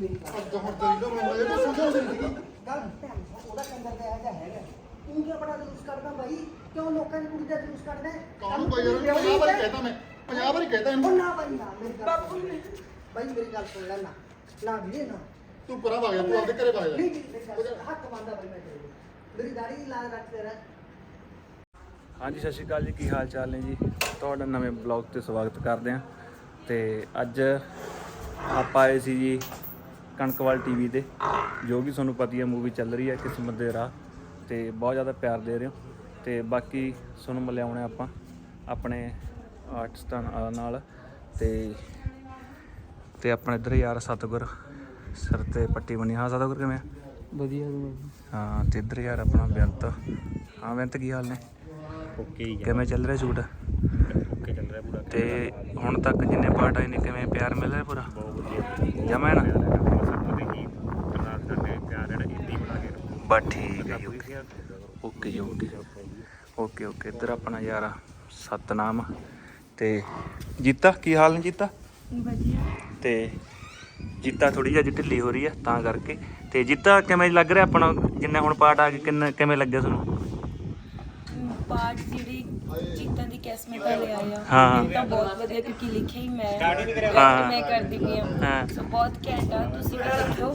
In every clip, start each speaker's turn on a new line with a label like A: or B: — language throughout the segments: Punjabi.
A: ਮੇਰੀ ਗੱਲ
B: ਲੋ ਮੈਨੂੰ ਇਹ ਸਮਝਾਉਂਦੀ ਸੀਗੀ
A: ਗੱਲ ਭੈਣ ਚੋਦ, ਉਹਦਾ ਕੰਦਰ ਦਾ ਇਹੋ ਹੈਗਾ ਤੂੰ ਕਿਉਂ ਬੜਾ ਜਲੂਸ ਕੱਢਦਾ ਬਾਈ ਕਿਉਂ ਲੋਕਾਂ ਦੀ ਕੁੜੀ ਦਾ ਜਲੂਸ ਕੱਢਦਾ ਹੈ?
B: ਕੌਣ ਕੋਈ ਯਾਰ
A: ਵਿਆਹੁਣੀ
B: 50 ਵਾਰੀ ਕਹਿਤਾ ਮੈਂ 50 ਵਾਰੀ ਕਹਿਤਾ
A: ਉਹ
B: ਇਹਨੂੰ
A: ਨਾ ਬਾਈ ਨਾ ਮੇਰੀ ਗੱਲ ਸੁਣ ਬਾਈ ਮੇਰੀ ਗੱਲ ਸੁਣ ਲੈ ਨਾ ਨਾ ਵੀਰੇ ਨਾ
B: ਤੂੰ ਪਰਾਂ ਵਗ ਜਾ ਤੂੰ ਆਪਦੇ ਘਰੇ ਵਗ ਜਾ
A: ਨਹੀਂ ਮੇਰੀ ਗੱਲ ਸੁਣ, ਹੱਥ ਮੰਨਦਾ ਬਾਈ ਮੈਂ ਤੇਰੇ ਮੇਰੀ ਦਾੜੀ ਲਾਲ ਰੱਖ ਤੇਰਾ
C: ਹਾਂਜੀ ਸਤਿ ਸ਼੍ਰੀ ਅਕਾਲ ਜੀ ਕੀ ਹਾਲ ਚਾਲ ਨੇ ਜੀ ਤੁਹਾਡਾ ਨਵੇਂ ਬਲੌਗ ਤੇ ਸਵਾਗਤ ਕਰਦੇ ਹਾਂ ਤੇ ਅੱਜ ਆਪਾਂ ਆਏ ਸੀ ਜੀ ਕਣਕਵਾਲ ਟੀਵੀ ਤੇ ਜੋ ਕਿ ਤੁਹਾਨੂੰ ਪਤਾ ਹੀ ਮੂਵੀ ਚੱਲ ਰਹੀ ਹੈ ਕਿਸਮਤ ਦੇ ਰਾਹ ਤੇ ਬਹੁਤ ਜ਼ਿਆਦਾ ਪਿਆਰ ਦੇ ਰਹੇ ਹੋ। ਤੇ ਬਾਕੀ ਤੁਹਾਨੂੰ ਮਿਲਿਆਉਣੇ ਆਪਾਂ ਆਪਣੇ ਆਰਟਿਸਟਾਂ ਨਾਲ- ਨਾਲ ਤੇ ਤੇ ਆਪਣੇ ਇੱਧਰ ਯਾਰ ਸਤਗੁਰ ਸਿਰ ਤੇ ਪੱਟੀ ਬਣੀ ਹਾਂ ਸਤਗੁਰ ਕਿਵੇਂ ਆ?
D: ਵਧੀਆ
C: ਹਾਂ ਤੇ ਇੱਧਰ ਯਾਰ ਆਪਣਾ ਬੇਅੰਤ। ਹਾਂ ਬੇਅੰਤ ਕੀ ਹਾਲ ਨੇ?
D: ਓਕੇ ਹੀ
C: ਕਿਵੇਂ ਚੱਲ ਰਿਹਾ ਸ਼ੂਟ?
D: ਓਕੇ ਚੱਲ ਰਿਹਾ ਪੂਰਾ।
C: ਤੇ ਹੁਣ ਤੱਕ ਜਿੰਨੇ ਪਾਰਟ ਆਏ ਨੇ ਕਿਵੇਂ ਪਿਆਰ ਮਿਲ ਰਿਹਾ ਪੂਰਾ?
D: ਬਹੁਤ ਵਧੀਆ।
C: ਜਮਾ ਨਾ
D: ਸਭ ਤੋਂ ਹੀ ਪ੍ਰਨਾਥ ਕਰਕੇ ਪਿਆਰ ਜਿਹੜਾ ਹਿੰਦੀ ਬਣਾ ਕੇ ਰੱਖੋ
C: ਬਸ ਠੀਕ ਹੈ ਜੀ ਓਕੇ। ਓਕੇ ਜੀ ਓਕੇ। Okay okay. ਇੱਧਰ ਆਪਣਾ ਯਾਰ ਸਤਨਾਮ। ਤੇ ਜੀਤਾ ਕੀ ਹਾਲ ਨੇ ਜੀਤਾ?
E: ਵਧੀਆ।
C: ਤੇ ਜੀਤਾ ਥੋੜੀ ਜਿਹੀ ਢਿੱਲੀ ਹੋ ਰਹੀ ਹੈ ਤਾਂ ਕਰਕੇ। ਤੇ ਜੀਤਾ ਕਿਵੇਂ ਲੱਗ ਰਿਹਾ ਆਪਣਾ? ਜਿੰਨੇ ਹੁਣ ਪਾਰਟ ਆ ਗਏ ਕਿੰਨੇ ਕਿਵੇਂ ਲੱਗਿਆ ਤੁਹਾਨੂੰ?
E: ਪਾਠ ਜਿਹੜੀ ਚੀਤਾਂ ਦੀ ਕਿਸਮਤ ਆ ਲਿਆ ਆ।
C: ਹਾਂ।
E: ਇਹ ਤਾਂ ਬਹੁਤ ਵਧੀਆ ਕਿਉਂਕਿ ਲਿਖਿਆ ਹੀ ਮੈਂ।
C: ਹਾਂ।
E: ਹਾਂ ਮੈਂ ਕਰਦੀ ਪਈ
C: ਹਾਂ।
E: ਹਾਂ। ਸੋ ਬਹੁਤ ਘੈਂਟ ਆ। ਤੁਸੀਂ ਵੀ ਦੇਖਿਓ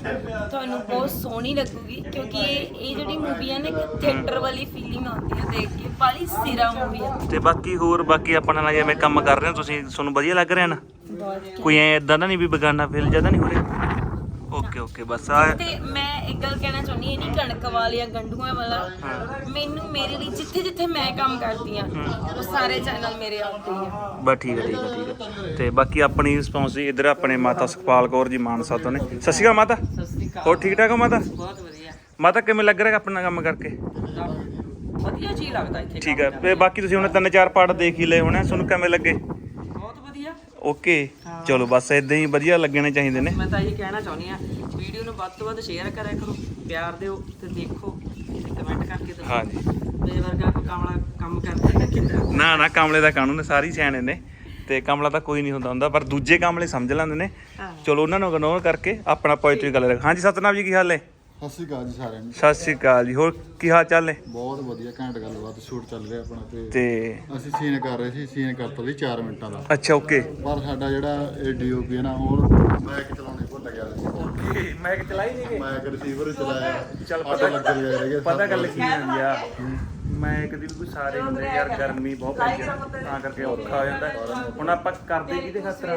E: ਤੁਹਾਨੂੰ ਬਹੁਤ ਸੋਹਣੀ ਲੱਗੂਗੀ। ਕਿਉਂਕਿ ਇਹ ਇਹ ਜਿਹੜੀ ਮੂਵੀ ਆ ਨਾ ਇੱਕ ਥੀਏਟਰ ਵਾਲੀ ਫੀਲਿੰਗ ਆਉਂਦੀ ਹੈ ਦੇਖ ਕੇ। ਬਾਲੀ ਸਿਰਾ ਮੂਵੀ ਆ।
C: ਤੇ ਬਾਕੀ ਹੋਰ ਬਾਕੀ ਆਪਣਾ ਨਾਲ ਜਿਵੇਂ ਕੰਮ ਕਰ ਰਹੇ ਹੋ ਤੁਸੀਂ ਤੁਹਾਨੂੰ ਵਧੀਆ ਲੱਗ ਰਿਹਾ ਨਾ?
E: ਬਹੁਤ ਘੈਂਟ।
C: ਕੋਈ ਐ ਇਦਾਂ ਦਾ ਨਹੀਂ ਵੀ ਬਗਾਨਾ ਫੀਲ ਜ਼ਿਆਦਾ ਨਹੀਂ ਹੋ ਰਿਹਾ? ਓਕੇ ਓਕੇ ਬਸ ਆ।
E: ਤੇ ਮੈਂ ਇੱਕ ਗੱਲ ਕਹਿਣਾ ਚਾਹੁੰਦੀ ਹਾਂ ਨਹੀਂ ਕਣਕ ਵਾਲੀ ਜਾਂ ਗੰਡੂਆਂ ਵਾਲਾ। ਮੈਨੂੰ ਮੇਰੇ ਲਈ ਜਿੱਥੇ ਜਿੱਥੇ ਮੈਂ ਕੰਮ ਕਰਦੀ ਆ ਉਹ ਸਾਰੇ ਚੈਨਲ ਮੇਰੇ ਆਉਂਦੇ ਆ।
C: ਬਸ ਠੀਕ ਹੈ ਠੀਕ ਹੈ ਠੀਕ ਹੈ ਤੇ ਬਾਕੀ ਆਪਣੀ ਰਿਸਪੌਂਸ ਜੀ ਇਧਰ ਆਪਣੇ ਮਾਤਾ ਸੁਖਪਾਲ ਕੌਰ ਜੀ ਮਾਨਸਾ ਤੋਂ ਨੇ। ਸਤਿ ਸ਼੍ਰੀ ਅਕਾਲ ਮਾਤਾ। ਹੋਰ ਠੀਕ ਠਾਕ ਹੋ ਮਾਤਾ?
F: ਬਹੁਤ ਵਧੀਆ।
C: ਮਾਤਾ ਕਿਵੇਂ ਲੱਗ ਰਿਹਾ ਆਪਣਾ ਕੰਮ ਕਰਕੇ?
F: ਵਧੀਆ ਜੀ ਲੱਗਦਾ ਇੱਥੇ
C: ਠੀਕ ਹੈ ਤੇ ਬਾਕੀ ਤੁਸੀਂ ਹੁਣ ਤਿੰਨ ਚਾਰ ਪਾਰਟ ਦੇਖ ਹੀ ਲਏ ਹੋਣੇ ਤੁਹਾਨੂੰ ਕਿਵੇਂ ਲੱਗੇ?
F: ਬਹੁਤ ਵਧੀਆ।
C: ਓਕੇ। ਚਲੋ ਬਸ ਇਦਾਂ ਹੀ ਵਧੀਆ ਲੱਗਣੇ ਚਾਹੀਦੇ ਨੇ।
F: ਮੈਂ ਤਾਂ ਇਹ ਕਹਿਣਾ ਚਾਹੁੰਦੀ ਆ ਵੱਧ ਤੋਂ ਵੱਧ ਸ਼ੇਅਰ ਕਰਿਆ ਕਰੋ ਪਿਆਰ ਦਿਓ ਤੇ ਦੇਖੋ ਕਮੈਂਟ ਕਰਕੇ ਦੱਸੋ
C: ਹਾਂਜੀ।
F: ਮੇਰੇ ਵਰਗਾ ਕੋਈ ਕਾਮਲਾ ਕੰਮ ਕਰਦਾ ਹੈ ਕਿੱਦਾਂ
C: ਨਾ ਨਾ ਕਮਲੇ ਦਾ ਕਾਨੂੰਨ ਸਾਰੀ ਸਿਆਣੇ ਨੇ ਤੇ ਕਮਲਾ ਤਾਂ ਕੋਈ ਨਹੀਂ ਹੁੰਦਾ ਹੁੰਦਾ ਪਰ ਦੂਜੇ ਕਮਲੇ ਸਮਝ ਲੈਂਦੇ ਨੇ। ਚਲੋ ਉਹਨਾਂ ਨੂੰ ਇਗਨੋਰ ਕਰਕੇ ਆਪਣਾ ਪੋਇਟਰੀ ਗੱਲ ਰੱਖ। ਹਾਂਜੀ ਸਤਨਾਮ ਜੀ ਕੀ ਹਾਲ ਹੈ
B: ਸਤਿ ਸ਼੍ਰੀ ਅਕਾਲ ਜੀ ਸਾਰਿਆਂ ਨੂੰ।
C: ਸਤਿ ਸ਼੍ਰੀ ਅਕਾਲ ਜੀ ਹੋਰ ਕੀ ਹਾਲ ਚਾਲ ਨੇ?
B: ਬਹੁਤ ਵਧੀਆ ਘੈਂਟ ਗੱਲਬਾਤ ਸ਼ੂਟ ਚੱਲ ਰਿਹਾ ਆਪਣਾ ਤੇ
C: ਤੇ
B: ਅਸੀਂ ਸੀਨ ਕਰ ਰਹੇ ਸੀ ਸੀਨ ਕਰਤਾ ਸੀ 4 ਮਿੰਟਾਂ ਦਾ।
C: ਅੱਛਾ ਓਕੇ
B: ਪਰ ਸਾਡਾ ਜਿਹੜਾ ਇਹ ਡੀਓਪੀ ਹੈ ਨਾ ਉਹ ਮੈਕ ਚਲਾਉਣੇ ਭੁੱਲ ਗਿਆ ਸੀ।
C: ਮੈਂ ਚਲਾਈ ਨਹੀਂ
B: ਮੈਕ ਰਿਸੀਵਰ ਚਲਾਇਆ।
C: ਚੱਲ ਪਤਾ
B: ਲੱਗ ਗਿਆ
C: ਪਤਾ ਗੱਲ ਕੀ ਹੁੰਦੀ ਆ। ਮੈਂ ਇੱਕ ਦਿਨ ਕੋਈ ਸਾਰੇ ਹੁੰਦੇ ਯਾਰ ਗਰਮੀ ਬਹੁਤ ਪੈ ਜਾਂਦੀ ਤਾਂ ਕਰਕੇ ਔਖਾ ਹੋ ਜਾਂਦਾ। ਹੁਣ ਆਪਾਂ ਕਰਦੇ ਕਿਹਦੇ ਖਾਤਰ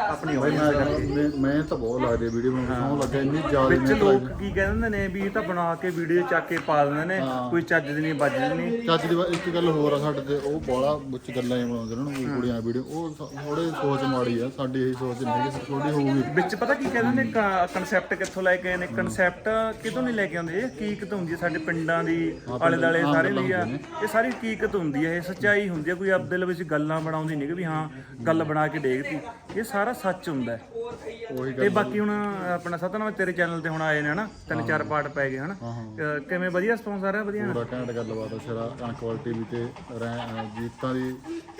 C: ਆਪਣੀ ਹੋਈ
B: ਮੈਂ ਮੈਂ- ਮੈਂ ਤਾਂ ਬਹੁਤ ਲੱਗਦੀ ਵੀਡੀਓ ਬਣਾਉਣ ਸੌਂ ਲੱਗਾ ਇੰਨੀ ਜ਼ਿਆਦਾ
C: ਵਿੱਚ
B: ਮਿਹਨਤ
C: ਲੋਕ। ਕੀ ਕਹਿੰਦੇ ਨੇ ਵੀ ਇਹ ਤਾਂ ਬਣਾ ਕੇ ਵੀਡੀਓ ਚੱਕ ਕੇ ਪਾ ਦਿੰਦੇ ਨੇ। ਕੋਈ ਚੱਜ ਦੀ ਨਹੀਂ ਵੱਜਦੀ ਨਹੀਂ।
B: ਚੱਜ ਦੀ ਵਾ- ਇੱਕ ਗੱਲ ਹੋਰ ਆ ਸਾਡੇ ਤੇ ਉਹ ਬੋਲਾ ਵਿੱਚ ਗੱਲਾਂ ਹੀ ਬਣਾਉਂਦੇ ਨੇ ਨਾ ਕੁੜੀਆਂ ਵੀਡੀਓ ਉਹ ਥੋੜੇ ਸੋਚ ਮਾੜੀ ਆ ਸਾਡੀ ਇਹੀ ਸੋਚ ਨਹੀਂ ਹੈਗੀ ਥੋੜੀ ਹੋਊਗੀ।
C: ਵਿੱਚ ਪਤਾ ਕੀ ਕਹਿੰਦੇ ਨੇ ਕਨਸੈਪਟ ਕਿੱਥੋਂ ਲੈ ਕੇ ਆਏ ਨੇ? ਕਨਸੈਪਟ ਕਿਤੋਂ ਨਹੀਂ ਲੈ ਕੇ ਆਉਂਦੇ ਇਹ ਹਕੀਕਤ ਹੁੰਦੀ ਹੈ ਸਾਡੇ ਪਿੰਡਾਂ ਦੀ ਆਲੇ ਦਾਲੇ ਸਾਰੇ ਲਈ ਆ।
B: ਹੁੰਦੀਆਂ
C: ਇਹ ਸਾਰੀ ਹਕੀਕਤ ਹੁੰਦੀ ਹੈ ਇਹ ਸੱਚਾਈ ਹੁੰਦੀ ਹੈ। ਕੋਈ ਆਪਦੇ ਵਿੱਚ ਗੱਲਾਂ ਬਣਾਉਂਦੀ ਨਹੀਂ ਕਿ ਵੀ ਹਾਂ ਗੱਲ ਬਣਾ ਕੇ ਦੇਖਤੀ। ਇਹ ਸਾਰਾ ਸੱਚ ਹੁੰਦਾ ਹੈ। ਤੇ ਬਾਕੀ ਹੁਣ ਆਪਣਾ ਸਤਨਾਮ ਤੇਰੇ ਚੈਨਲ ਤੇ ਹੁਣ ਆਏ ਨੇ ਹਨਾ ਤਿੰਨ ਚਾਰ ਪਾਰਟ ਪੈ ਗਏ ਹਨਾ। ਕਿਵੇਂ ਵਧੀਆ ਰਿਸਪੌਂਸ ਆ ਰਿਹਾ ਵਧੀਆ?
B: ਪੂਰਾ ਘੈਂਟ ਗੱਲਬਾਤ ਆ ਸਿਰਾ ਕਣਕ ਵਾਲੀ ਟੀਵੀ ਤੇ ਗੀਤਾਂ ਦੀ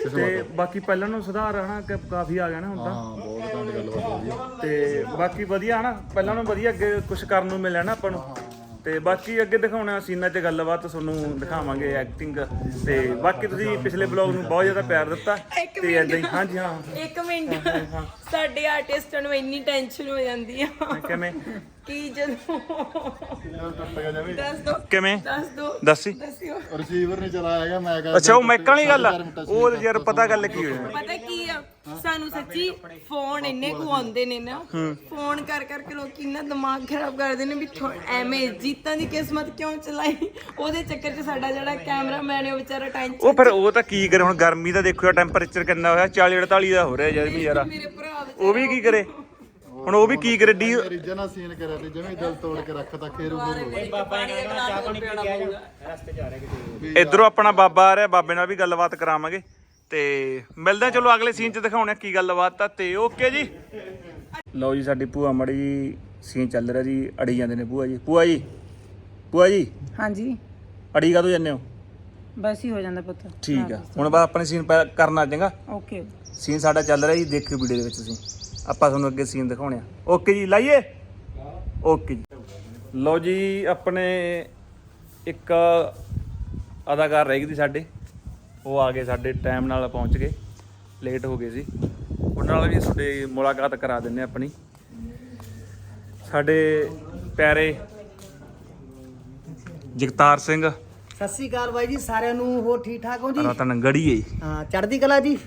C: ਤੇ ਬਾਕੀ ਪਹਿਲਾਂ ਨੂੰ ਸੁਧਾਰ ਹਨਾ ਕਿ ਕਾਫੀ ਆ ਗਿਆ ਨਾ ਹੁਣ ਤਾਂ।
B: ਹਾਂ ਬਹੁਤ ਘੈਂਟ ਗੱਲਬਾਤ ਵਧੀਆ।
C: ਤੇ ਬਾਕੀ ਵਧੀਆ ਹਨਾ ਪਹਿਲਾਂ ਨੂੰ ਵਧੀਆ ਅੱਗੇ ਕੁਝ ਕਰਨ ਨੂੰ ਮਿਲਿਆ ਨਾ ਆਪਾਂ ਨੂੰ। ਤੇ ਬਾਕੀ ਅੱਗੇ ਦਿਖਾਉਣਾ ਸੀਨਾਂ 'ਚ ਗੱਲਬਾਤ ਤੁਹਾਨੂੰ ਦਿਖਾਵਾਂਗੇ ਐਕਟਿੰਗ ਤੇ ਬਾਕੀ ਤੁਸੀਂ ਪਿਛਲੇ ਬਲੌਗ ਨੂੰ ਬਹੁਤ ਜ਼ਿਆਦਾ ਪਿਆਰ ਦਿੱਤਾ
E: ਇੱਕ
C: ਤੇ ਏਦਾਂ ਹੀ ਹਾਂਜੀ ਹਾਂ।
E: ਇੱਕ ਮਿੰਟ। ਸਾਡੇ ਆਰਟਿਸਟਾਂ ਨੂੰ ਇੰਨੀ ਟੈਨਸ਼ਨ ਹੋ ਜਾਂਦੀ ਆ।
C: ਕਿਵੇਂ?
E: ਕਿ ਜਦੋਂ ਦੱਸ ਦੋ।
C: ਕਿਵੇਂ?
E: ਦੱਸ ਦੋ।
C: ਦੱਸੀ।
B: ਰਿਸੀਵਰ ਨਹੀਂ ਚਲਾਇਆ ਹੈਗਾ ਮੈਂ ਕਹਿੰਦਾ
C: ਅੱਛਾ ਉਹ ਮੈਕਾਂ ਵਾਲੀ ਗੱਲ ਆ। ਉਹ ਯਾਰ ਪਤਾ ਗੱਲ ਕੀ ਹੋਈ।
E: ਪਤਾ ਕੀ ਆ ਸਾਨੂੰ ਸੱਚੀ ਫੋਨ ਇੰਨੇ ਕੁ ਆਉਂਦੇ ਨੇ ਨਾ ਫੋਨ ਕਰ ਕਰਕੇ ਲੋਕੀ ਇੰਨਾ ਦਿਮਾਗ ਖਰਾਬ ਕਰਦੇ ਨੇ ਵੀ ਥੋ- ਐਵੇਂ ਜੀਤਾਂ ਦੀ ਕਿਸਮਤ ਕਿਉਂ ਚਲਾਈ? ਉਹਦੇ ਚੱਕਰ 'ਚ ਸਾਡਾ ਜਿਹੜਾ ਕੈਮਰਾਮੈਨ ਹੈ ਉਹ ਵਿਚਾਰਾ ਟੈਨਸ਼ਨ
C: ਉਹ ਫਿਰ ਉਹ ਤਾਂ ਕੀ ਕਰੇ ਹੁਣ ਗਰਮੀ ਦਾ ਦੇਖੋ ਟੈਂਪਰੇਚਰ ਕਿੰਨਾ ਹੋਇਆ 40 48 ਦਾ ਹੋ ਰਿਹਾ ਜਦ ਵੀ ਯਾਰ।
E: ਮੇਰੇ ਭਰਾ
C: ਉਹ ਵੀ ਕੀ ਕਰੇ? ਹੁਣ ਉਹ ਵੀ ਕੀ ਕਰੇ? ਡੀ
B: ਰੀਜਾ ਨਾਲ ਸੀਨ ਕਰਿਆ ਤੇ ਜਿਵੇਂ ਦਿਲ ਤੋੜ ਕੇ ਰੱਖਤਾ ਖੇਰ ਉਹ
C: ਇਧਰੋਂ ਆਪਣਾ ਬਾਬਾ ਆ ਰਿਹਾ ਬਾਬੇ ਨਾਲ ਵੀ ਗੱਲਬਾਤ ਕਰਾਵਾਂਗੇ। ਤੇ ਮਿਲਦੇ ਚਲੋ ਅਗਲੇ ਸੀਨ 'ਚ ਦਿਖਾਉਣੇ ਕੀ ਗੱਲਬਾਤ ਆ ਤੇ ਓਕੇ ਜੀ। ਲਓ ਜੀ ਸਾਡੀ ਭੂਆ ਮੜੀ ਸੀਨ ਚੱਲ ਰਿਹਾ ਜੀ ਅੜੀ ਜਾਂਦੇ ਨੇ ਭੂਆ ਜੀ। ਭੂਆ ਜੀ ਭੂਆ ਜੀ
G: ਹਾਂਜੀ।
C: ਅੜੀ ਕਾਹਤੋਂ ਜਾਂਦੇ ਹੋ?
G: ਬਸ ਹੀ ਹੋ ਜਾਂਦਾ ਪੁੱਤ।
C: ਠੀਕ ਆ। ਹੁਣ ਬਸ ਆਪਣੇ ਸੀਨ ਕਰਨਾ ਚੰਗਾ।
G: ਓਕੇ
C: ਸੀਨ ਸਾਡਾ ਚੱਲ ਰਿਹਾ ਜੀ ਦੇਖਿਓ ਵੀਡੀਓ ਦੇ ਵਿੱਚ ਤੁਸੀਂ। ਆਪਾਂ ਤੁਹਾਨੂੰ ਅੱਗੇ ਸੀਨ ਦਿਖਾਉਣੇ ਆ ਓਕੇ ਜੀ ਲਾਈਏ। ਓਕੇ ਜੀ। ਲਓ ਜੀ ਆਪਣੇ ਇੱਕ ਅਦਾਕਾਰ ਰਹਿ ਗਈ ਸਾਡੇ। ਉਹ ਆ ਗਏ ਸਾਡੇ ਟਾਈਮ ਨਾਲ ਪਹੁੰਚ ਗਏ। ਲੇਟ ਹੋ ਗਏ ਸੀ। ਉਹਨਾਂ ਨਾਲ ਵੀ ਤੁਹਾਡੇ ਮੁਲਾਕਾਤ ਕਰਾ ਦਿੰਨੇ ਆਪਣੀ। ਸਾਡੇ ਪਿਆਰੇ ਜਗਤਾਰ ਸਿੰਘ।
A: ਸਤਿ ਸ੍ਰੀ ਅਕਾਲ ਬਾਈ ਜੀ ਸਾਰਿਆਂ ਨੂੰ ਹੋਰ ਠੀਕ ਠਾਕ ਹੋ ਜੀ?
C: ਰਤਨ ਗੜੀਏ।
A: ਹਾਂ ਚੜ੍ਹਦੀ ਕਲਾ ਜੀ?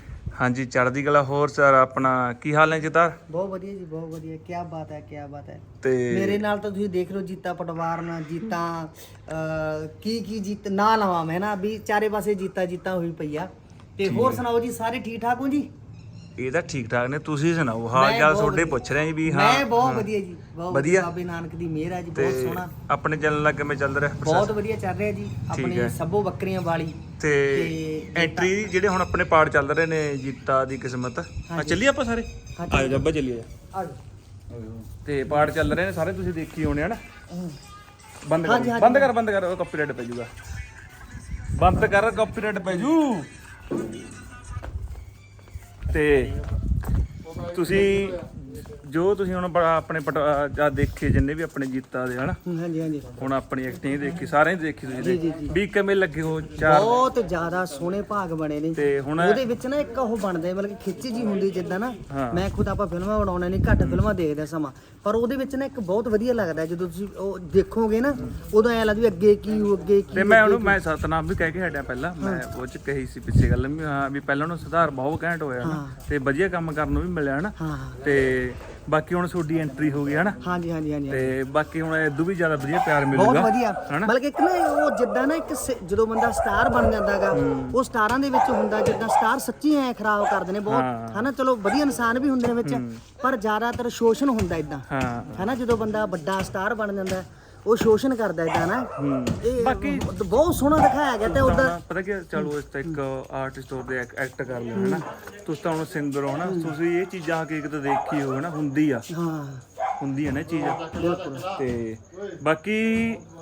C: ਹਾਂਜੀ ਚੜ੍ਹਦੀ ਕਲਾ ਹੋਰ ਸਰ ਆਪਣਾ ਕੀ ਹਾਲ ਹੈ ਜਗਤਾਰ
A: ਬਹੁਤ ਵਧੀਆ ਜੀ ਬਹੁਤ ਵਧੀਆ। ਕੀ ਬਾਤ ਹੈ ਕੀ ਬਾਤ ਹੈ।
C: ਤੇ
A: ਮੇਰੇ ਨਾਲ ਤਾਂ ਤੁਸੀਂ ਦੇਖ ਲਓ ਜੀਤਾ ਪਟਵਾਰ ਨਾਲ ਜੀਤਾ ਅਹ, ਕੀ ਕੀ ਜੀਤ ਨਾ ਲਵਾਂ ਮੈਂ ਨਾ ਵੀ ਚਾਰੇ ਪਾਸੇ ਜੀਤਾ ਜੀਤਾ ਹੋਈ ਪਈ ਆ। ਤੇ ਹੋਰ ਸੁਣਾਓ ਜੀ ਸਾਰੇ ਠੀਕ ਠਾਕ ਹੋ ਜੀ?
C: ਇਹ ਤਾਂ ਠੀਕ ਠਾਕ ਨੇ ਤੁਸੀਂ ਸੁਣਾਓ ਹਾਲ ਚਾਲ ਤੁਹਾਡੇ। ਪੁੱਛ ਰਹੇ ਜੀ ਵੀ ਹਾਂ
A: ਮੈਂ ਬਹੁਤ ਵਧੀਆ ਜੀ ਬਹੁਤ
C: ਵਧੀਆ?
A: ਬਾਬੇ ਨਾਨਕ ਦੀ ਮਿਹਰ ਹੈ ਜੀ
C: ਤੇ
A: ਬਹੁਤ ਸੋਹਣਾ
C: ਆਪਣੇ ਕਿਵੇਂ ਚੱਲ ਰਿਹਾ
A: ਬਹੁਤ
C: process?
A: ਵਧੀਆ ਚੱਲ ਰਿਹਾ ਜੀ
C: ਹੈ।
A: ਆਪਣੀ ਸਭੋ ਬੱਕਰੀਆਂ ਵਾਲੀ
C: ਤੇ
A: ਤੇ
C: ਐਂਟਰੀ ਜਿਹੜੇ ਹੁਣ ਆਪਣੇ ਪਾਰਟ ਚੱਲ ਰਹੇ ਨੇ ਜੀਤਾ ਦੀ ਕਿਸਮਤ ਆ ਚੱਲੀਏ ਆਪਾਂ ਸਾਰੇ। ਆਜੋ ਜੱਬਾ ਚੱਲੀਏ
A: ਆ ਜਾਓ।
C: ਤੇ ਪਾਰਟ ਚੱਲ ਰਹੇ ਨੇ ਸਾਰੇ ਤੁਸੀਂ ਦੇਖੀ ਹੋਣੇ ਹਨ ਬੰਦ ਕਰ। ਬੰਦ ਕਰ ਬੰਦ ਕਰ ਕਾਪੀਰਾਈਟ ਪੈ ਜਾਊਗਾ ਬੰਦ ਕਰ ਕਾਪੀਰਾਈਟ ਪੈ ਜੂ ਤੇ ਤੁਸੀਂ ਜੋ ਤੁਸੀਂ ਹੁਣ ਬੜਾ ਆਪਣੇ ਪਟ- ਦੇਖੇ ਜਿੰਨੇ ਵੀ ਆਪਣੇ ਜੀਤਾ ਦੇ ਹਨ?
A: ਹਾਂਜੀ ਹਾਂਜੀ।
C: ਹੁਣ ਆਪਣੀ ਐਕਟਿੰਗ ਦੇਖੀ ਸਾਰਿਆਂ ਦੀ ਦੇਖੀ ਤੁਸੀਂ
A: ਜੀ, ਜੀ।
C: ਵੀ ਕਿਵੇਂ ਲੱਗੇ ਹੋ ਚਾਰ?
A: ਬਹੁਤ ਜ਼ਿਆਦਾ ਸੋਹਣੇ ਭਾਗ ਬਣੇ ਨੇ।
C: ਤੇ ਹੁਣ
A: ਉਹਦੇ ਵਿੱਚ ਨਾ ਇੱਕ ਉਹ ਬਣਦਾ ਮਤਲਬ ਕਿ ਖਿੱਚ ਜੀ ਹੁੰਦੀ ਜਿੱਦਾਂ ਨਾ
C: ਹਾਂ।
A: ਮੈਂ ਖੁਦ ਆਪਾਂ ਫਿਲਮਾਂ ਬਣਾਉਣੇ ਨਹੀਂ ਘੱਟ ਫਿਲਮਾਂ ਦੇਖਦੇ ਸਮਾਂ। ਪਰ ਉਹਦੇ ਵਿੱਚ ਨਾ ਇੱਕ ਬਹੁਤ ਵਧੀਆ ਲੱਗਦਾ ਜਦੋਂ ਤੁਸੀਂ ਉਹ ਦੇਖੋਗੇ ਨਾ ਉਦੋਂ ਐ ਲੱਗਦਾ ਵੀ ਅੱਗੇ ਕੀ ਹੋ ਅੱਗੇ ਕੀ
C: ਤੇ ਮੈਂ ਉਹਨੂੰ ਮੈਂ ਸਤਨਾਮ ਵੀ ਕਹਿ ਕੇ ਹਟਿਆ ਪਹਿਲਾਂ। ਮੈਂ ਉਹ ਚ ਕਹੀ ਸੀ ਪਿੱਛੇ ਗੱਲ ਵੀ ਹਾਂ ਵੀ ਪਹਿਲਾਂ ਉਹਨੂੰ ਸੁਧਾਰ ਬਹੁਤ ਘੈਂਟ ਹੋਇਆ ਨਾ ਤੇ ਵਧੀਆ ਕੰਮ ਕਰਨ ਨੂੰ ਵੀ ਮਿਲਿਆ ਨਾ
A: ਹਾਂ।
C: ਤੇ ਬਾਕੀ ਹੁਣ ਤੁਹਾਡੀ ਐਂਟਰੀ ਹੋ ਗਈ ਹੈ ਨਾ
A: ਹਾਂਜੀ ਹਾਂਜੀ ਹਾਂਜੀ।
C: ਤੇ ਬਾਕੀ ਹੁਣ ਇਦੋਂ ਵੀ ਜ਼ਿਆਦਾ ਵਧੀਆ ਪਿਆਰ
A: ਬਹੁਤ
C: ਮਿਲੂਗਾ
A: ਵਧੀਆ।
C: ਹਨਾ?
A: ਬਲਕਿ ਇੱਕ ਨਾ ਉਹ ਜਿੱਦਾਂ ਨਾ ਇੱਕ ਸ- ਜਦੋਂ ਬੰਦਾ ਸਟਾਰ ਬਣ ਜਾਂਦਾਗਾ ਉਹ ਸਟਾਰਾਂ ਦੇ ਵਿੱਚ ਹੁੰਦਾ ਜਿੱਦਾਂ ਸਟਾਰ ਸੱਚੀ ਐ ਖਰਾਬ ਕਰਦੇ ਨੇ ਬਹੁਤ ਹਨਾ? ਚਲੋ ਵਧੀਆ ਇਨਸਾਨ ਵੀ ਹੁੰਦੇ ਨੇ ਵਿੱਚ ਪਰ ਜ਼ਿਆਦਾਤਰ ਸ਼ੋਸ਼ਣ ਹੁੰਦਾ ਇਦਾਂ
C: ਹਾਂ।
A: ਹਨਾ? ਜਦੋਂ ਬੰਦਾ ਵੱਡਾ ਸਟਾਰ ਬਣ ਜਾਂਦਾ ਹੈ, ਉਹ ਸ਼ੋਸ਼ਣ ਕਰਦਾ ਇਦਾਂ ਨਾ। ਇਹ ਬਾਕੀ ਬਹੁਤ ਸੋਹਣਾ ਦਿਖਾਇਆ ਗਿਆ ਤੇ ਉਹਦਾ
C: ਪਤਾ ਕੀ ਚਲੋ ਇਸ ਤਾਂ ਇੱਕ ਆਰਟਿਸਟ ਹੋ ਦੇ ਐਕਟ ਕਰ ਲਿਆ ਹੈ ਨਾ ਤੁਸੀਂ ਤਾਂ ਹੁਣ ਸਿੰਗਰ ਹੋ ਨਾ ਤੁਸੀਂ ਇਹ ਚੀਜ਼ਾਂ ਹਕੀਕਤ ਦੇਖੀ ਹੋ ਨਾ ਹੁੰਦੀ ਆ।
A: ਹਾਂ।
C: ਹੁੰਦੀ ਹੈ ਨਾ ਚੀਜ਼। ਤੇ ਬਾਕੀ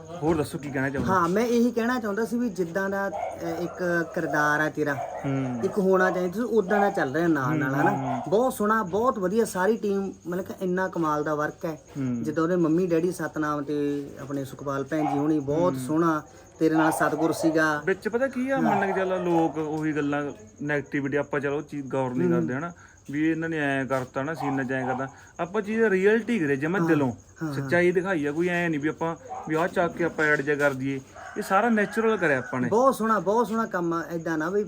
C: ਹੋਰ ਦੱਸੋ ਕੀ ਕਹਿਣਾ ਚਾਹੁੰਦੇ?
A: ਹਾਂ ਮੈਂ ਇਹੀ ਕਹਿਣਾ ਚਾਹੁੰਦਾ ਸੀ ਵੀ ਜਿੱਦਾਂ ਦਾ ਅਹ, ਇੱਕ ਕਿਰਦਾਰ ਹੈ ਤੇਰਾ
C: ਹੂੰ।
A: ਇੱਕ ਹੋਣਾ ਚਾਹੀਦਾ ਸੀ ਉਦਾਂ ਦਾ ਚੱਲ ਰਿਹਾ ਨਾਲ ਨਾਲ ਹਨਾ? ਬਹੁਤ ਸੋਹਣਾ ਬਹੁਤ ਵਧੀਆ ਸਾਰੀ ਟੀਮ ਮਤਲਬ ਕਿ ਇੰਨਾ ਕਮਾਲ ਦਾ ਵਰਕ ਹੈ। ਜਿੱਦਾਂ ਉਹਦੇ ਮੰਮੀ ਡੈਡੀ ਸਤਨਾਮ ਤੇ ਆਪਣੇ ਸੁਖਪਾਲ ਭੈਣ ਜੀ ਹੋਣੀ ਬਹੁਤ ਸੋਹਣਾ ਤੇਰੇ ਨਾਲ ਸਤਗੁਰ ਸੀਗਾ।
C: ਵਿੱਚ ਪਤਾ ਕੀ ਆ ਮੰਨ ਕੇ ਚੱਲ ਲੋਕ ਉਹੀ ਗੱਲਾਂ ਨੈਗੇਟਿਵਿਟੀ ਆਪਾਂ ਚਲੋ ਚੀਜ਼ ਗੌਰ ਨਹੀਂ ਕਰਦੇ ਹਨਾ? ਵੀ ਇਹਨਾਂ ਨੇ ਐਂ ਕਰਤਾ ਨਾ ਸੀਨ ਚ ਐਂ ਕਰਦਾ ਆਪਾਂ ਚੀਜ਼ ਰਿਅਲਟੀ ਕਰੇ ਜਮਾ ਦਿਲੋਂ ਸੱਚਾਈ ਦਿਖਾਈ ਆ ਕੋਈ ਐ ਨਹੀਂ ਵੀ ਆਪਾਂ ਵੀ ਆਹ ਚੱਕ ਕੇ ਆਪਾਂ ਐਡ ਜਾ ਕਰ ਦਈਏ। ਇਹ ਸਾਰਾ ਨੈਚੁਰਲ ਕਰਿਆ ਆਪਾਂ ਨੇ।
A: ਬਹੁਤ ਸੋਹਣਾ ਬਹੁਤ ਸੋਹਣਾ ਕੰਮ ਆ ਐਦਾਂ ਨਾ ਵੀ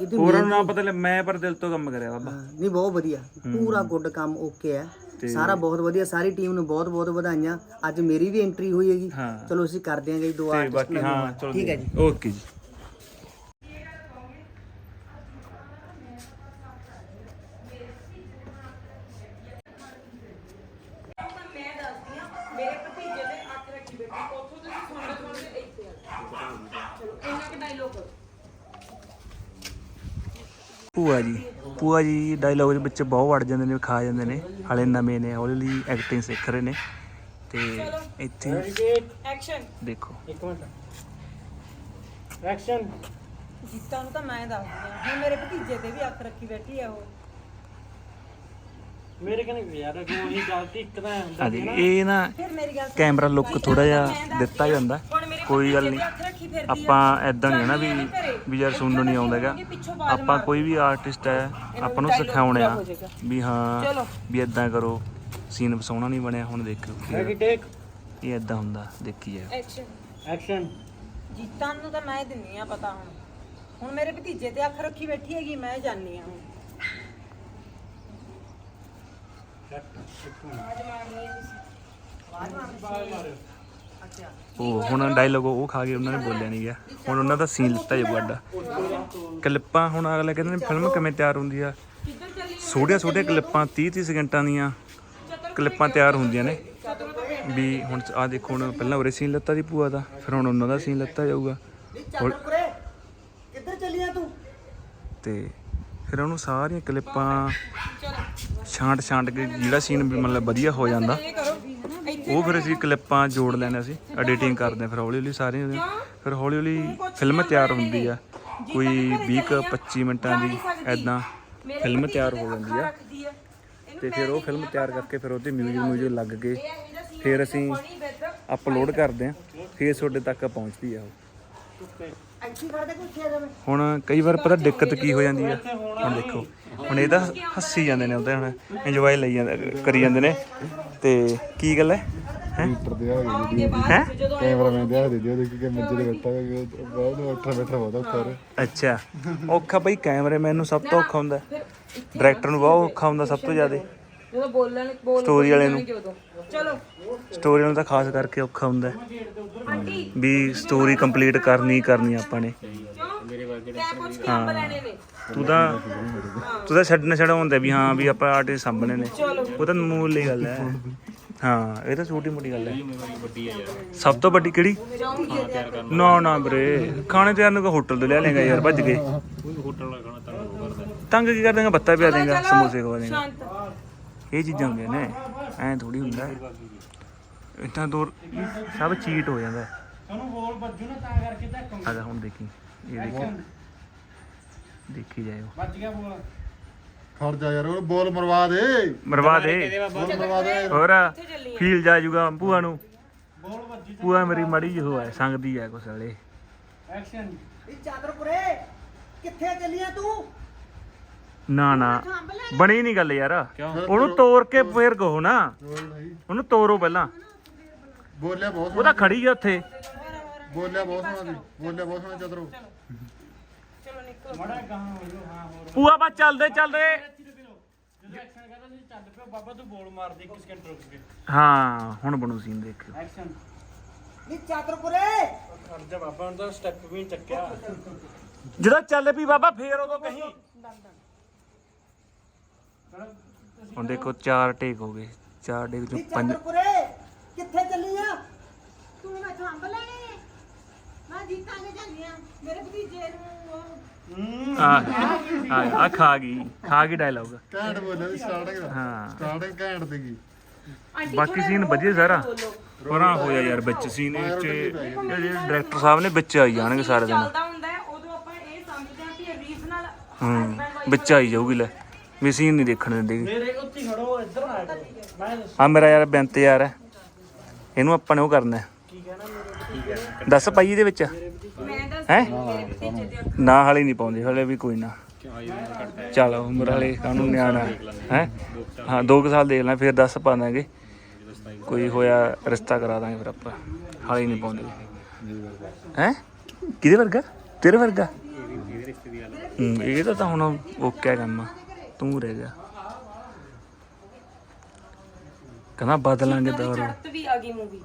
A: ਇਹਦੀ
C: ਹੋਰਾਂ ਨੂੰ ਨਾ ਪਤਾ ਲੈ ਮੈਂ ਪਰ ਦਿਲ ਤੋਂ ਕੰਮ ਕਰਿਆ ਬਾਬਾ।
A: ਨਹੀਂ ਬਹੁਤ ਵਧੀਆ। ਪੂਰਾ ਗੁੱਡ ਕੰਮ ਓਕੇ ਹੈ ਸਾਰਾ ਬਹੁਤ ਵਧੀਆ ਸਾਰੀ ਟੀਮ ਨੂੰ ਬਹੁਤ ਬਹੁਤ ਵਧਾਈਆਂ। ਅੱਜ ਮੇਰੀ ਵੀ ਐਂਟਰੀ ਹੋਈ ਹੈਗੀ। ਚਲੋ ਅਸੀਂ ਕਰਦੇ ਹਾਂ ਜੀ ਦੋ ਆਰਟਿਸਟ ਠੀਕ ਹੈ ਜੀ।
C: ਓਕੇ ਜੀ
E: ਮੈਂ ਦੱਸਦੀ ਆ ਮੇਰੇ ਭਤੀਜੇ ਦੇ ਅੱਖ ਰੱਖੀ ਬੇਟੀ ਉੱਥੋਂ ਤੁਸੀਂ ਸੁਣਦੇ ਸੁਣਦੇ ਇੱਥੇ ਆ ਚਲੋ ਇੰਨਾ ਕਿ ਡਾਇਲੋਗ
C: ਭੂਆ ਭੂਆ ਜੀ ਡਾਇਲੌਗ ਦੇ ਵਿੱਚ ਬਹੁਤ ਵੜ ਜਾਂਦੇ ਨੇ ਖਾ ਜਾਂਦੇ ਨੇ ਹਾਲੇ ਨਵੇਂ ਨੇ ਹੌਲੀ ਹੌਲੀ ਐਕਟਿੰਗ ਸਿੱਖ ਰਹੇ ਨੇ ਤੇ ਇੱਥੇ
E: ਐਕਸ਼ਨ
C: ਦੇਖੋ।
A: ਇੱਕ ਮਿੰਟ। ਐਕਸ਼ਨ
G: ਜੀਤਾ ਨੂੰ ਤਾਂ ਮੈਂ ਦੱਸਦੀ ਆ ਹੁਣ ਮੇਰੇ ਭਤੀਜੇ ਤੇ ਵੀ ਅੱਖ ਰੱਖੀ ਬੈਠੀ ਆ ਉਹ।
A: ਮੇਰੇ ਕਹਿੰਦੇ ਯਾਰ ਅੱਗੇ ਉਹੀ ਗਲਤੀ ਇੱਕ ਤਾਂ
C: ਹਾਂਜੀ ਇਹ ਨਾ
G: ਫਿਰ ਮੇਰੀ ਗੱਲ
C: ਕੈਮਰਾ ਲੁੱਕ ਥੋੜਾ ਜਿਹਾ ਦਿੱਤਾ ਜਾਂਦਾ। ਕੋਈ ਗੱਲ ਨਹੀਂ।
G: ਅੱਖ ਰੱਖੀ ਫਿਰ
C: ਆਪਾਂ ਐਦਾਂ ਨਹੀਂ ਨਾ ਵੀ ਵੀ ਯਾਰ ਸੁਣਨ ਨਹੀਂ ਆਉਂਦਾ ਹੈਗਾ। ਆਪਾਂ ਕੋਈ ਵੀ ਆਰਟਿਸਟ ਹੈ ਆਪਾਂ ਨੂੰ ਸਿਖਾਉਣੇ ਆ ਵੀ ਹਾਂ ਵੀ ਐਦਾਂ ਕਰੋ। ਸੀਨ ਸੋਹਣਾ ਨਹੀਂ ਬਣਿਆ ਹੁਣ ਦੇਖੋ
A: ਟੇਕ
C: ਇਹ ਐਦਾਂ ਹੁੰਦਾ ਦੇਖੀ ਜਾ
E: ਐਕਸ਼ਨ
A: ਐਕਸ਼ਨ
G: ਜੀਤਾ ਨੂੰ ਤਾਂ ਮੈਂ ਦਿੰਨੀ ਆ ਪਤਾ ਹੁਣ। ਹੁਣ ਮੇਰੇ ਭਤੀਜੇ ਤੇ ਅੱਖ ਰੱਖੀ ਬੈਠੀ ਹੈਗੀ ਮੈਂ ਜਾਣੀ ਆ ਹੁਣ।
C: ਉਹ ਹੁਣ ਡਾਇਲੋਗ ਉਹ ਖਾ ਕੇ ਉਹਨਾਂ ਨੇ ਬੋਲਿਆ ਨਹੀਂ ਗਿਆ। ਹੁਣ ਉਹਨਾਂ ਦਾ ਸੀਨ ਲਿੱਤਾ ਜਾਊਗਾ ਅੱਡਾ। ਕਲਿੱਪਾਂ ਹੁਣ ਅਗਲੇ ਕਹਿੰਦੇ ਨੇ ਫਿਲਮ ਕਿਵੇਂ ਤਿਆਰ ਹੁੰਦੀ ਆ? ਛੋਟੀਆਂ ਛੋਟੀਆਂ ਕਲਿੱਪਾਂ 30 30 ਸਕਿੰਟਾਂ ਦੀਆਂ ਕਲਿੱਪਾਂ ਤਿਆਰ ਹੁੰਦੀਆਂ ਨੇ। ਵੀ ਹੁਣ ਆ ਦੇਖੋ ਹੁਣ ਪਹਿਲਾਂ ਉਰੇ ਸੀਨ ਲੱਤਾ ਦੀ ਭੂਆ ਦਾ ਫਿਰ ਹੁਣ ਉਹਨਾਂ ਦਾ ਸੀਨ ਲੱਤਾ ਜਾਊਗਾ।
A: ਕਿੱਧਰ ਚੱਲੀਆਂ ਤੂੰ?
C: ਤੇ ਫਿਰ ਉਹਨੂੰ ਸਾਰੀਆਂ ਕਲਿੱਪਾਂ ਛਾਂਟ ਛਾਂਟ ਕੇ ਜਿਹੜਾ ਸੀਨ ਵੀ ਮਤਲਬ ਵਧੀਆ ਹੋ ਜਾਂਦਾ, ਉਹ ਫਿਰ ਅਸੀਂ ਕਲਿੱਪਾਂ ਜੋੜ ਲੈਣੇ ਅਸੀਂ ਐਡੀਟਿੰਗ ਕਰਦੇ ਹਾਂ ਫਿਰ ਹੌਲੀ ਹੌਲੀ ਸਾਰੀਆਂ ਦੀਆਂ। ਫਿਰ ਹੌਲੀ ਹੌਲੀ ਫਿਲਮ ਤਿਆਰ ਹੁੰਦੀ ਆ, ਕੋਈ 20 ਕੁ 25 ਮਿੰਟਾਂ ਦੀ ਐਦਾਂ ਫਿਲਮ ਤਿਆਰ ਹੋ ਜਾਂਦੀ ਆ ਤੇ ਫਿਰ ਉਹ ਫਿਲਮ ਤਿਆਰ ਕਰਕੇ ਫਿਰ ਉਹਦੇ ਮਿਊਜ਼ਿਕ ਮਿਊਜ਼ਿਕ ਲੱਗ ਕੇ ਫਿਰ ਅਸੀਂ ਅਪਲੋਡ ਕਰਦੇ ਹਾਂ, ਫਿਰ ਤੁਹਾਡੇ ਤੱਕ ਪਹੁੰਚਦੀ ਆ ਉਹ ਹੁਣ ਕਈ ਵਾਰ ਪਤਾ ਦਿੱਕਤ ਕੀ ਹੋ ਜਾਂਦੀ ਆ। ਹੁਣ ਦੇਖੋ ਹੁਣ ਇਹ ਤਾਂ ਹੱਸੀ ਜਾਂਦੇ ਨੇ ਉਹਦੇ ਹੁਣ ਇੰਜੋਏ ਲਈ ਜਾਂਦੇ ਕਰੀ ਜਾਂਦੇ ਨੇ। ਤੇ ਕੀ ਗੱਲ ਹੈ? ਹੈ?
B: ਮੀਟਰ ਦੇ ਆ
C: ਹੈ?
B: ਕੈਮਰਾਮੈਨ ਦੇ ਆ ਦੇ ਦਿਓ ਕੇ ਮੰਜੇ ਤੇ ਬੈਠਾ ਹੋਇਆ ਬਹੁਤ ਉੱਠਾ ਬੈਠਾ ਬਹੁਤ ਔਖਾ ਹੋ
C: ਅੱਛਾ ਔਖਾ ਬਈ ਕੈਮਰਾਮੈਨ ਨੂੰ ਸਭ ਤੋਂ ਔਖਾ ਹੁੰਦਾ। ਡਾਇਰੈਕਟਰ ਨੂੰ ਬਹੁਤ ਔਖਾ ਹੁੰਦਾ ਸਭ ਤੋਂ ਜ਼ਿਆਦਾ।
E: ਜਦੋਂ ਬੋਲਣ ਬੋਲ
C: ਸਟੋਰੀ ਵਾਲੇ ਨੂੰ।
E: ਚਲੋ।
C: ਸਟੋਰੀ ਨੂੰ ਤਾਂ ਖਾਸ ਕਰਕੇ ਔਖਾ ਹੁੰਦਾ। ਵੀ ਸਟੋਰੀ ਕੰਪਲੀਟ ਕਰਨੀ ਕਰਨੀ ਆਪਾਂ ਨੇ।
E: ਤੈਂ
C: ਤੂੰ ਤਾਂ ਤੂੰ ਤਾਂ ਛੱਡਣਾ ਵੀ ਹਾਂ ਵੀ ਆਪਾਂ ਆਰਟਿਸਟ ਸਾਹਮਣੇ ਨੇ। ਉਹ ਤਾਂ ਮੂਲੀ ਗੱਲ ਹੈ। ਹਾਂ ਇਹ ਤਾਂ ਛੋਟੀ ਮੋਟੀ ਗੱਲ ਹੈ। ਸਭ ਤੋਂ ਵੱਡੀ ਕਿਹੜੀ? ਨਾ ਨਾ ਵੀਰੇ ਖਾਣੇ ਤਿਆਰ ਨੂੰ ਕੋ ਹੋਟਲ ਤੋਂ ਲਿਆ ਲੇਗਾ ਯਾਰ ਭੱਜ ਕੇ। ਤੰਗ ਕੀ ਕਰ ਦੇਗਾ ਬੱਤਾ ਪਿਆ ਦੇਗਾ ਸਮੋਸੇ ਖਵਾ ਦੇਗਾ। ਇਹ ਚੀਜ਼ਾਂ ਹੁੰਦੀਆਂ ਨੇ ਐਂ ਥੋੜੀ ਹੁੰਦਾ। ਹੈ ਇਤਾਂ ਦੂਰ ਸਭ ਚੀਟ ਹੋ ਜਾਂਦਾ। ਤੁਹਾਨੂੰ ਬੋਲ ਵੱਜੂ ਨਾ ਤਾਂ ਕਰਕੇ ਤਾਂ ਆ ਹੁਣ ਦੇਖੀ ਇਹ ਦੇਖੀ। ਦੇਖੀ ਜਾਇਓ।
B: ਖੜ ਜਾ ਯਾਰ ਉਹ ਬੋਲ ਮਰਵਾ ਦੇ।
C: ਮਰਵਾ ਦੇ।
B: ਬੋਲ ਮਰਵਾ ਦੇ।
C: ਹੋਰ ਫੀਲ ਜਾ ਜੂਗਾ ਭੂਆ ਨੂੰ। ਭੂਆ ਮੇਰੀ ਮੜੀ ਜਿਹੀ ਹੈ ਸੰਗਦੀ ਹੈ ਕੁਛ ਵਾਲੇ
A: ਇਹ ਚਾਦਰਪੁਰੇ ਕਿੱਥੇ ਚੱਲੀਆਂ ਤੂੰ?
C: ਨਾ ਨਾ। ਬਣੀ ਨਹੀਂ ਗੱਲ ਯਾਰ। ਉਹਨੂੰ ਤੋੜ ਕੇ ਫੇਰ ਕਹੋ ਨਾ।
B: ਬੋਲ
C: ਉਹਨੂੰ ਤੋੜੋ ਪਹਿਲਾਂ।
B: ਬੋਲਿਆ ਬਹੁਤ
C: ਉਹ ਤਾਂ ਖੜੀ ਆ ਉੱਥੇ।
B: ਬੋਲਿਆ ਬਹੁਤ ਸੋਹਣਾ ਸੀ। ਬੋਲਿਆ ਬਹੁਤ ਸੋਹਣਾ ਚਤਰੋ
C: ਭੂਆ ਬਾ ਚੱਲਦੇ ਚੱਲਦੇ। ਹਾਂ ਹੁਣ ਬਣੂ ਸੀਨ ਦੇਖਿਓ
A: ਚਾਦਰਪੁਰੇ!
C: ਜਦੋਂ ਚੱਲ ਪਈ ਬਾਬਾ ਫੇਰ ਉਦੋਂ ਕਹੀਂ। ਹੁਣ ਦੇਖੋ ਚਾਰ ਟੇਕ ਹੋ ਗਏ। ਚਾਰ ਟੇਕ ਚੋਂ ਪੰਜ
A: ਚਾਦਰਪੁਰੇ! ਕਿੱਥੇ ਚੱਲੀਆਂ
G: ਤੂੰ ਮੈਥੋਂ ਅੰਬ ਲੈਣੇ ਮੈਂ ਜੀਤਾਂਗੇ ਜਾਂਦੀਆਂ ਮੇਰੇ ਭਤੀਜੇ ਨੂੰ ਉਹ।
C: ਆ ਆ ਆ ਖਾ ਗਈ ਖਾ ਗਈ ਡਾਇਲੌਗ
B: ਘੈਂਟ ਬੋਲਿਆ ਸਟਾਰਟਿੰਗ ਦਾ।
C: ਹਾਂ।
B: ਸਟਾਰਟਿੰਗ ਘੈਂਟ ਸੀਗੀ।
C: ਬਾਕੀ ਸੀਨ ਵਧੀਆ ਸਾਰਾ। ਹੋਰਾਂ ਹੋਇਆ ਯਾਰ ਵਿੱਚ ਸੀਨ ਇਹ ਚ ਇਹ ਜਿਹੜੇ ਡਾਇਰੈਕਟਰ ਸਾਹਿਬ ਨੇ ਵਿੱਚ ਆਈ ਜਾਣਗੇ ਸਾਰੇ ਦਿਨ।
E: ਚੱਲਦਾ ਹੁੰਦਾ ਹੈ ਉਦੋਂ ਆਪਾਂ ਇਹ ਸਮਝਦੇ ਹਾਂ ਕਿ ਰੀਸ ਨਾਲ
C: ਹੂੰ ਵਿੱਚ ਆਈ ਜਾਊਗੀ ਲੈ। ਵੀ ਸੀਨ ਨਹੀਂ ਦੇਖਣ ਦਿੰਦੇ। ਮੇਰੇ ਉੱਥੇ ਖੜੋ ਇੱਧਰ ਆ ਮੇਰਾ ਯਾਰ ਬੈਂਤ ਯਾਰ ਹੈ। ਇਹਨੂੰ ਆਪਾਂ ਨੇ ਉਹ ਕਰਨਾ ਹੈ। ਦੱਸ ਪਾਈ ਇਹਦੇ ਵਿੱਚ।
E: ਮੈਂ ਦੱਸ
C: ਹੈ? ਨਾ ਹਾਲੇ ਨਹੀਂ ਪਾਉਂਦੇ ਹਲੇ ਵੀ ਕੋਈ ਨਾ। ਚਲ ਉਮਰ ਵਾਲੇ ਕਾਨੂੰਨ ਨਿਆਣਾ। ਹੈ? ਹਾਂ 2 ਸਾਲ ਦੇਖ ਲੈ ਫਿਰ 10 ਪਾ ਦਾਂਗੇ। ਕੋਈ ਹੋਇਆ ਰਿਸ਼ਤਾ ਕਰਾ ਦਾਂਗੇ ਫਿਰ ਆਪਾਂ। ਹਾਲੇ ਨਹੀਂ ਪਾਉਂਦੇ। ਹੈ? ਕਿਹਦੇ ਵਰਗਾ? ਤੇਰੇ ਵਰਗਾ? ਹੂੰ, ਇਹ ਤਾਂ ਤਾਂ ਹੁਣ ਓਕੇ ਕੰਮ ਤੂੰ ਰਹਿ ਗਿਆ ਕਹਿੰਦਾ ਬਦਲਾਂਗੇ ਦੌਰ।
E: ਚੜਤ ਵੀ ਆ ਗਈ ਮੂਵੀ।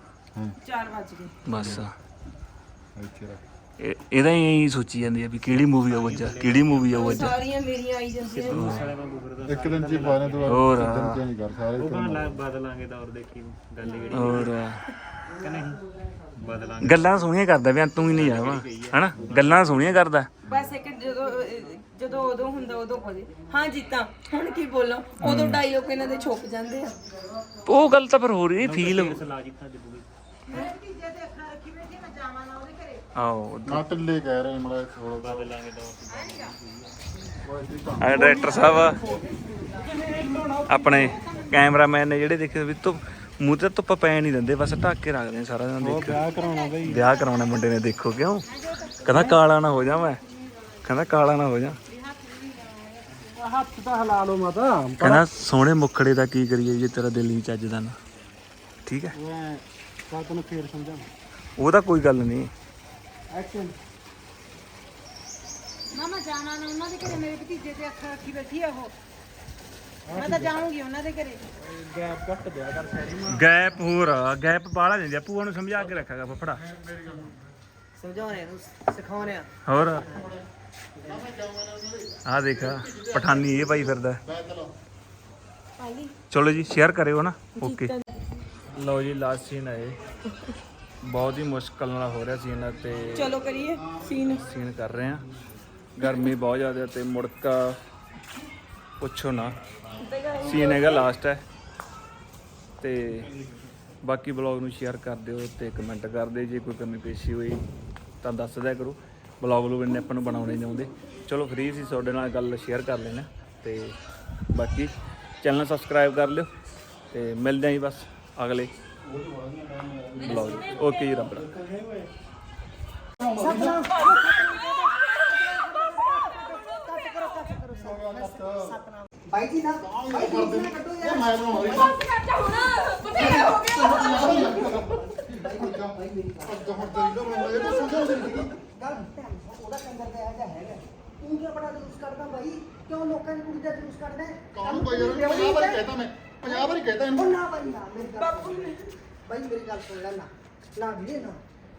E: 4 ਵਜ ਗਏ।
C: ਬਸ।
B: ਇੱਥੇ ਰੱਖ।
C: ਇਹ- ਇਹਦਾ ਹੀ ਇਹੀ ਸੋਚੀ ਜਾਂਦੀ ਆ ਵੀ ਕਿਹੜੀ ਮੂਵੀ ਆਊ ਅੱਜ ਕਿਹੜੀ ਮੂਵੀ ਆਊ ਅੱਜ
E: ਸਾਰੀਆਂ ਮੇਰੀਆਂ ਆਈ ਜਾਂਦੀਆਂ
B: ਇੱਕ ਦਿਨ ਚ ਹੀ ਪਾਣੇ ਤੋਂ
C: ਹੋਰ
B: ਦਿਨ ਚੇਂਜ ਕਰ ਸਾਰੇ ਇੱਕ ਦਿਨ
D: ਬਦਲਾਂਗੇ ਦੌਰ ਦੇਖੀ ਗੱਲ ਕਿਹੜੀ ਕਿ ਨਹੀਂ? ਬਦਲਾਂਗੇ।
C: ਗੱਲਾਂ ਸੋਹਣੀਆਂ ਕਰਦਾ ਵੀ ਤੂੰ ਹੀ ਨਹੀਂ ਜਾਵਾ। ਹਨਾ? ਗੱਲਾਂ ਸੋਹਣੀਆਂ ਕਰਦਾ।
E: ਬਸ ਇੱਕ ਜਦੋਂ ਅਹ, ਜਦੋਂ ਉਦੋਂ ਹੁੰਦਾ ਉਦੋਂ ਹੋ ਜੇ। ਹਾਂ ਜੀਤਾ ਹੁਣ ਕੀ ਬੋਲਾਂ? ਉਦੋਂ ਡਾਇਲੋਗ ਇਹਨਾਂ ਦੇ ਛੁਪ ਜਾਂਦੇ ਆ।
C: ਉਹ ਗੱਲ ਤਾਂ ਫਿਰ ਹੋ ਰਹੀ ਫੀਲ। ਆਓ
B: ਨਾ ਟਿੱਲੇ ਕਹਿ ਰਹੇ ਮੜਾ ਥੋੜਾ
D: ਬਦਲਾਂਗੇ ਦੌਰ
C: ਆ ਡਾਇਰੈਕਟਰ ਸਾਹਿਬ ਆਪਣੇ ਕੈਮਰਾਮੈਨ ਨੇ ਜਿਹੜੇ ਦੇਖੇ ਵੀ ਧੁੱਪ ਮੂੰਹ ਤੇ ਧੁੱਪ ਪੈ ਨਹੀਂ ਦਿੰਦੇ ਬਸ ਢੱਕ ਕੇ ਰੱਖਦੇ ਨੇ ਸਾਰਾ ਦਿਨ ਦੇਖ ਵਿਆਹ ਕਰਾਉਣਾ ਬਈ। ਵਿਆਹ ਕਰਾਉਣਾ ਮੁੰਡੇ ਨੇ ਦੇਖੋ ਕਿਉਂ? ਕਹਿੰਦਾ ਕਾਲਾ ਨਾ ਹੋ ਜਾ ਮੈਂ। ਕਹਿੰਦਾ ਕਾਲਾ ਨਾ ਹੋ ਜਾ।
A: ਹੱਥ ਤਾਂ ਹਲਾ ਲਓ ਮਾਤਾ।
C: ਕਹਿੰਦਾ ਸੋਹਣੇ ਮੁਖੜੇ ਦਾ ਕੀ ਕਰੀਏ ਜੇ ਤੇਰਾ ਦਿਲ ਨਹੀਂ ਚੱਜਦਾ ਨਾ। ਠੀਕ ਹੈ?
A: ਮੈਂ ਤੈਨੂੰ ਫੇਰ ਸਮਝਾਂ
C: ਉਹ ਤਾਂ ਕੋਈ ਗੱਲ ਨਹੀਂ।
A: ਐਕਸ਼ਨ
G: ਮਾਮਾ ਜਾਣਾ ਨਾ ਉਹਨਾਂ ਦੇ ਘਰੇ ਮੇਰੇ ਭਤੀਜੇ ਤੇ ਅੱਖ ਰੱਖੀ ਬੈਠੀ ਆ ਉਹ। ਮੈਂ ਤਾਂ ਜਾਊਂਗੀ ਉਹਨਾਂ ਦੇ ਘਰੇ।
A: ਗੈਪ ਘੱਟ ਦਿਆ ਕਰ ਸਾਰੀ
C: ਗੈਪ ਹੋਰ ਆ, ਗੈਪ ਬਾਹਲਾ ਦਿੰਦੇ ਆ ਭੂਆ ਨੂੰ ਸਮਝਾ ਕੇ ਰੱਖਾਗਾ ਫਫੜਾ।
A: ਸਮਝਾਉਣੇ ਨੂੰ ਸਿਖਾਉਣੇ ਆ।
C: ਹੋਰ? ਆ ਦੇਖ ਪਠਾਨੀ ਇਹ ਭਾਈ ਫਿਰਦਾ। ਚਲੋ ਜੀ ਸ਼ੇਅਰ ਕਰਿਓ ਨਾ ਓਕੇ ਲਓ ਜੀ ਲਾਸਟ ਸੀਨ ਆਏ ਬਹੁਤ ਹੀ ਮੁਸ਼ਕਲ ਨਾਲ ਹੋ ਰਿਹਾ ਸੀਨ ਤੇ
E: ਚਲੋ ਕਰੀਏ ਸੀਨ
C: ਸੀਨ ਕਰ ਰਹੇ ਆ ਗਰਮੀ ਬਹੁਤ ਜ਼ਿਆਦਾ ਤੇ ਮੁੜਕਾ ਪੁੱਛੋ ਨਾ। ਸੀਨ ਹੈਗਾ ਲਾਸਟ ਹੈ। ਤੇ ਬਾਕੀ ਬਲੌਗ ਨੂੰ ਸ਼ੇਅਰ ਕਰ ਦਿਓ ਤੇ ਕਮੈਂਟ ਕਰ ਦਿਓ। ਜੇ ਕੋਈ ਕਮੀ ਪੇਸ਼ੀ ਹੋਈ ਤਾਂ ਦੱਸ ਦਿਆ ਕਰੋ। ਬਲੌਗ ਨੂੰ ਇੰਨੇ ਆਪਾਂ ਨੂੰ ਬਣਾਉਣੇ ਨਹੀਂ ਆਉਂਦੇ। ਚਲੋ ਫ੍ਰੀ ਸੀ, ਤੁਹਾਡੇ ਨਾਲ ਗੱਲ ਸ਼ੇਅਰ ਕਰ ਲੈਣਾ ਤੇ ਬਾਕੀ ਚੈਨਲ ਸਬਸਕ੍ਰਾਈਬ ਕਰ ਲਿਓ ਤੇ ਮਿਲਦੇ ਆਂ ਜੀ ਬਸ ਅਗਲੇ ਬਲੌਗ ਓਕੇ ਜੀ ਰੱਬ ਰਾਖਾ।
A: ਬਾਈ ਜੀ ਨਾ ਬਾਈ ਜੀ ਨਾ ਕੱਢੋ ਯਾਰ।
B: ਮੈਂ ਬਣਾਉਣਾ ਸੀ
A: ਬਾਈ ਮੇਰੀ ਗੱਲ
B: ਅੱਜ ਹੁਣ ਤੇਰੀ ਤਾਂ ਮੈਂ ਇਹ ਦੱਸੋ ਕਿਉਂ ਸੀ
A: ਗੱਲ ਨਾਲ, ਉਹਦਾ ਕੰਦਰ ਦਾ ਹੈਗਾ ਹੈਗਾ। ਤੂੰ ਕਿਉਂ ਬੜਾ ਜਲੂਸ ਕੱਢਦਾ ਬਾਈ? ਕਿਉਂ ਲੋਕਾਂ ਦੀ ਕੁੜੀ ਦਾ ਜਲੂਸ ਕੱਢਦਾ ਹੈ?
B: ਕਾਹਨੂੰ ਭਾਈ ਯਾਰ 50 ਵਾਰੀ ਕਹਿਤਾ ਮੈਂ। 50 ਵਾਰੀ ਕਹਿਤਾ
A: ਉਹ
B: ਇਹਨੂੰ
A: ਨਾ ਬਾਈ ਨਾ ਮੇਰੀ ਗੱਲ ਸੁਣ। ਬਾਈ ਮੇਰੀ ਗੱਲ ਸੁਣ ਲੈ ਨਾ। ਨਾ ਵੀਰੇ ਨਾ।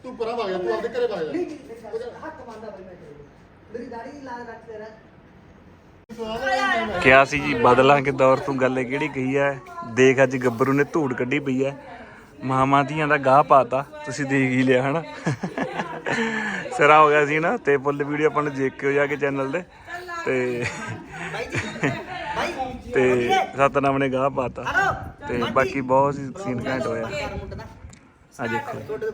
B: ਤੂੰ ਪਰਾਂ ਵਗ ਜਾ ਤੂੰ ਆਪਦੇ ਘਰੇ ਵਗ ਜਾ।
A: ਨਹੀਂ ਹੱਥ ਮੰਨਦਾ ਬਾਈ ਮੈਂ ਤੇਰੇ। ਮੇਰੀ ਦਾੜੀ ਲਾਲ ਰੱਖ ਤੇਰਾ।
C: ਕਿਹਾ ਸੀ ਜੀ, ਬਦਲਾਂ ਕੇ ਦੌਰ ਤੋਂ ਗੱਲ ਕਿਹੜੀ ਕਹੀ ਐ ਦੇਖ ਅੱਜ ਗੱਭਰੂ ਨੇ ਧੂੜ ਕੱਢੀ ਪਈ ਐ ਮਾਮਾ ਧੀਆਂ ਦਾ ਗਾਹ ਪਾਤਾ। ਤੁਸੀਂ ਦੇਖ ਹੀ ਲਿਆ, ਹਨਾ? ਸਰਾ ਹੋ ਗਿਆ ਸੀ ਨਾ, ਤੇ ਫੁੱਲ ਵੀਡੀਓ ਆਪਾਂ ਨੂੰ ਦੇਖ ਕੇ ਹੋ ਜਾ ਕੇ ਚੈਨਲ ਤੇ। ਤੇ ਤੇ ਸਤਨਾਮ ਨੇ ਗਾਹ ਪਾਤਾ। ਤੇ ਬਾਕੀ ਬਹੁਤ ਸੀਨ ਘੈਂਟ ਹੋਇਆ।
A: ਘਰ
C: ਆ ਦੇਖੋ।